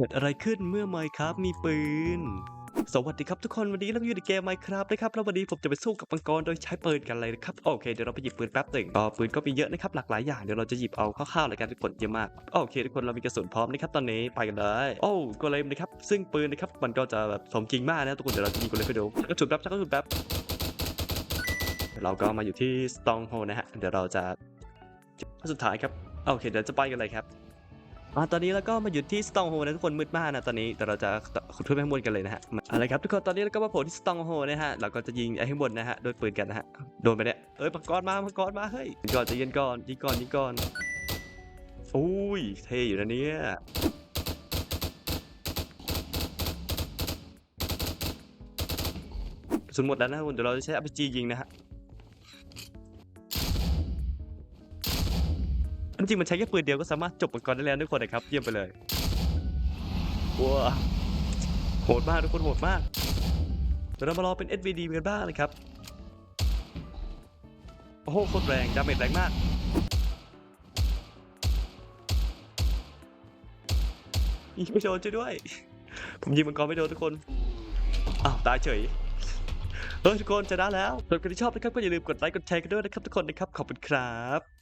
กิดอะไรขึ้นเมื่อไมครับมีปืน สวัสดีครับทุกคนวันนี้เราอยู่ในเกมไมครับนะครับแล้ววันนี้ผมจะไปสู้กับมังกรโดยใช้ปืนกันเลยนะครับโอเคเดี๋ยวเราไปหยิบปืนแป๊บหนึ่งก็ปืนก็มีเยอะนะครับหลากหลายอย่างเดี๋ยวเราจะหยิบเอาคร่าวๆเลยกันทุกคนเยอะมากโอเคทุกคนเรามีกระสุนพร้อมนะครับตอนนี้ไปกันเลยโอ้ก็เลยนะครับซึ่งปืนนะครับมันก็จะแบบสมจริงมากนะทุกคนเดี๋ยวเราจะยิงกันเลยไปดูกระสุนแป๊บกระสุนแป๊บเราก็มาอยู่ที่สตองโฮนะฮะเดี๋ยวเราจะสุดท้ายครับโอเคเดี๋ยวจะไปกันเลยครับ อ่าตอนนี้เราก็มาอยู่ที่สตองโฮนะทุกคนมืดมากนะตอนนี้แต่เราจะขุดขึ้นไปข้างบนกันเลยนะฮะอะไรครับทุกคนตอนนี้เราก็มาโผล่ที่สตองโฮนะฮะเราก็จะยิงไอ้ข้างบนนะฮะด้วยปืนกันนะฮะโดนไปเนี่ยเอ้ยมังกรมามังกรมาเฮ้ยยิงก่อนจะเย็นก่อนยิงก่อนยิงก่อนอุ้ยเท่อยู่นะเนี่ยสุนหมดแล้วนะทุกคนเดี๋ยวเราจะใช้อ RPG ยิงนะฮะ จริงมันใช้แค่ปืนเดียวก็สามารถจบมังกรได้แล้วทุกคนนะครับ เยี่ยมไปเลยว้าโหดมากทุกคนโหดมากเดี๋ยวเรามารอเป็น SVD กันบ้างเลยครับโอ้โหโคตรแรงดาเมจแรงมากยิงไม่โดนช่วยด้วย ผมยิงมังกรไม่โดนทุกคนอ้าวตายเฉยเฮ้ยทุกคนจะได้แล้วส่วนใครที่ชอบนะครับก็อย่าลืมกดไลค์กดแชร์กันด้วยนะครับทุกคนนะครับขอบคุณครับ